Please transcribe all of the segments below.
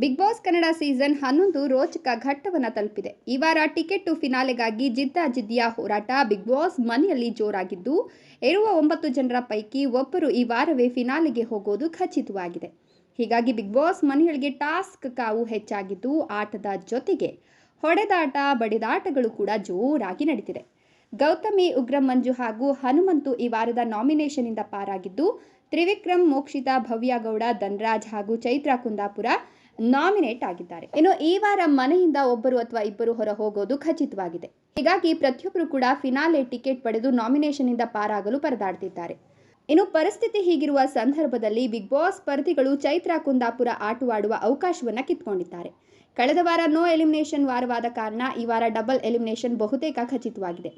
Big boss Kannada season ಹನ್ನೊಂದು ರೋಚಕ ಘಟ್ಟವನ್ನು ತಲುಪಿದೆ. ಈ ವಾರ ಟಿಕೆಟ್ ಫಿನಾಲೆಗಾಗಿ ಜಿದ್ದಾಜಿದ್ದಿಯ ಹೋರಾಟ ಬಿಗ್ ಬಾಸ್ ಮನೆಯಲ್ಲಿ ಜೋರಾಗಿದ್ದು ಇರುವ ಒಂಬತ್ತು ಜನರ ಪೈಕಿ ಒಬ್ಬರು ಈ ವಾರವೇ ಫಿನಾಲೆಗೆ ಹೋಗೋದು ಖಚಿತವಾಗಿದೆ. ಹೀಗಾಗಿ ಬಿಗ್ ಬಾಸ್ ಮನೆಯೊಳಗೆ ಟಾಸ್ಕ್ ಕಾವು ಹೆಚ್ಚಾಗಿದ್ದು, ಆಟದ ಜೊತೆಗೆ ಹೊಡೆದಾಟ, ಬಡಿದಾಟಗಳು ಕೂಡ ಜೋರಾಗಿ ನಡೀತಿದೆ. ಗೌತಮಿ ಉಗ್ರಂ ಮಂಜು ಹಾಗೂ ಹನುಮಂತು ಈ ವಾರದ ನಾಮಿನೇಷನ್ನಿಂದ ಪಾರಾಗಿದ್ದು, ತ್ರಿವಿಕ್ರಮ್, ಮೋಕ್ಷಿತಾ ಭವ್ಯಗೌಡ ಧನ್ರಾಜ್ ಹಾಗೂ ಚೈತ್ರಾ ಕುಂದಾಪುರ ನಾಮಿನೇಟ್ ಆಗಿದ್ದಾರೆ. ಇನ್ನು ಈ ವಾರ ಮನೆಯಿಂದ ಒಬ್ಬರು ಅಥವಾ ಇಬ್ಬರು ಹೊರ ಹೋಗೋದು ಖಚಿತವಾಗಿದೆ. ಹೀಗಾಗಿ ಪ್ರತಿಯೊಬ್ಬರು ಕೂಡ ಫಿನಾಲೆ ಟಿಕೆಟ್ ಪಡೆದು ನಾಮಿನೇಷನ್ ಇಂದ ಪಾರಾಗಲು ಪರದಾಡ್ತಿದ್ದಾರೆ. ಇನ್ನು ಪರಿಸ್ಥಿತಿ ಹೀಗಿರುವ ಸಂದರ್ಭದಲ್ಲಿ ಬಿಗ್ ಬಾಸ್ ಸ್ಪರ್ಧಿಗಳು ಚೈತ್ರಾ ಕುಂದಾಪುರ ಆಟವಾಡುವ ಅವಕಾಶವನ್ನು ಕಿತ್ಕೊಂಡಿದ್ದಾರೆ. ಕಳೆದ ವಾರ ನೋ ಎಲಿಮಿನೇಷನ್ ವಾರವಾದ ಕಾರಣ ಈ ವಾರ ಡಬಲ್ ಎಲಿಮಿನೇಷನ್ ಬಹುತೇಕ ಖಚಿತವಾಗಿದೆ.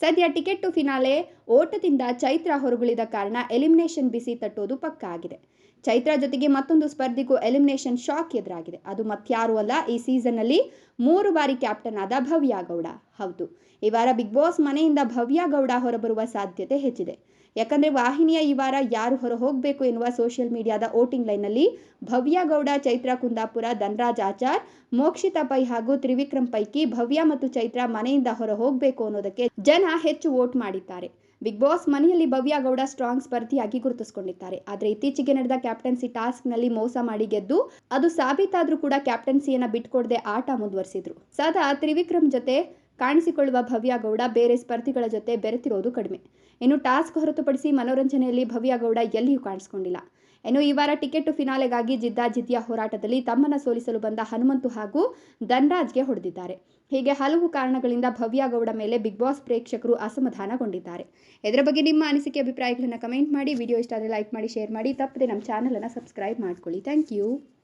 ಸದ್ಯ ಟಿಕೆಟ್ ಟು ಫಿನಾಲೆ ಓಟದಿಂದ ಚೈತ್ರ ಹೊರಗುಳಿದ ಕಾರಣ ಎಲಿಮಿನೇಷನ್ ಬಿಸಿ ತಟ್ಟೋದು ಪಕ್ಕಾ ಆಗಿದೆ. ಚೈತ್ರ ಜೊತೆಗೆ ಮತ್ತೊಂದು ಸ್ಪರ್ಧಿಗೂ ಎಲಿಮಿನೇಷನ್ ಶಾಕ್ ಎದುರಾಗಿದೆ. ಅದು ಮತ್ಯಾರೂ ಅಲ್ಲ, ಈ ಸೀಸನ್ನಲ್ಲಿ ಮೂರು ಬಾರಿ ಕ್ಯಾಪ್ಟನ್ ಆದ ಭವ್ಯ ಗೌಡ. ಹೌದು. ಈ ವಾರ ಬಿಗ್ ಬಾಸ್ ಮನೆಯಿಂದ ಭವ್ಯ ಗೌಡ ಹೊರಬರುವ ಸಾಧ್ಯತೆ ಹೆಚ್ಚಿದೆ. ಯಾಕಂದ್ರೆ ವಾಹಿನಿಯ ಈ ವಾರ ಯಾರು ಹೊರ ಹೋಗಬೇಕು ಎನ್ನುವ ಸೋಷಿಯಲ್ ಮೀಡಿಯಾದ ವೋಟಿಂಗ್ ಲೈನ್ನಲ್ಲಿ ಭವ್ಯ ಗೌಡ, ಚೈತ್ರ ಕುಂದಾಪುರ, ಧನರಾಜ್ ಆಚಾರ್, ಮೋಕ್ಷಿತಾ ಪೈ ಹಾಗೂ ತ್ರಿವಿಕ್ರಮ್ ಪೈಕಿ ಭವ್ಯ ಮತ್ತು ಚೈತ್ರ ಮನೆಯಿಂದ ಹೊರ ಹೋಗಬೇಕು ಅನ್ನೋದಕ್ಕೆ ಜನ ಹೆಚ್ಚು ವೋಟ್ ಮಾಡಿದ್ದಾರೆ. ಬಿಗ್ ಬಾಸ್ ಮನೆಯಲ್ಲಿ ಭವ್ಯ ಗೌಡ ಸ್ಟ್ರಾಂಗ್ ಸ್ಪರ್ಧಿಯಾಗಿ ಗುರುತಿಸಿಕೊಂಡಿದ್ದಾರೆ. ಆದರೆ ಇತ್ತೀಚೆಗೆ ನಡೆದ ಕ್ಯಾಪ್ಟನ್ಸಿ ಟಾಸ್ಕ್ನಲ್ಲಿ ಮೋಸ ಮಾಡಿ ಗೆದ್ದು ಅದು ಸಾಬೀತಾದ್ರೂ ಕೂಡ ಕ್ಯಾಪ್ಟನ್ಸಿಯನ್ನ ಬಿಟ್ಕೊಡದೆ ಆಟ ಮುಂದುವರಿಸಿದ್ರು. ಸದಾ ತ್ರಿವಿಕ್ರಮ್ ಜೊತೆ ಕಾಣಿಸಿಕೊಳ್ಳುವ ಭವ್ಯ ಗೌಡ ಬೇರೆ ಸ್ಪರ್ಧಿಗಳ ಜೊತೆ ಬೆರೆತಿರೋದು ಕಡಿಮೆ. ಇನ್ನು ಟಾಸ್ಕ್ ಹೊರತುಪಡಿಸಿ ಮನೋರಂಜನೆಯಲ್ಲಿ ಭವ್ಯ ಗೌಡ ಎಲ್ಲಿಯೂ ಕಾಣಿಸಿಕೊಂಡಿಲ್ಲ. ಇನ್ನು ಈ ವಾರ ಟಿಕೆಟ್ ಫಿನಾಲೆಗಾಗಿ ಜಿದ್ದಾಜಿದ್ದಿಯ ಹೋರಾಟದಲ್ಲಿ ತಮ್ಮನ ಸೋಲಿಸಲು ಬಂದ ಹನುಮಂತು ಹಾಗೂ ಧನ್ರಾಜ್ಗೆ ಹೊಡೆದಿದ್ದಾರೆ. ಹೀಗೆ ಹಲವು ಕಾರಣಗಳಿಂದ ಭವ್ಯ ಗೌಡ ಮೇಲೆ ಬಿಗ್ ಬಾಸ್ ಪ್ರೇಕ್ಷಕರು ಅಸಮಾಧಾನಗೊಂಡಿದ್ದಾರೆ. ಇದರ ಬಗ್ಗೆ ನಿಮ್ಮ ಅನಿಸಿಕೆ, ಅಭಿಪ್ರಾಯಗಳನ್ನು ಕಮೆಂಟ್ ಮಾಡಿ. ವಿಡಿಯೋ ಇಷ್ಟ ಆದರೆ ಲೈಕ್ ಮಾಡಿ, ಶೇರ್ ಮಾಡಿ. ತಪ್ಪದೆ ನಮ್ಮ ಚಾನಲನ್ನು ಸಬ್ಸ್ಕ್ರೈಬ್ ಮಾಡ್ಕೊಳ್ಳಿ. Thank you.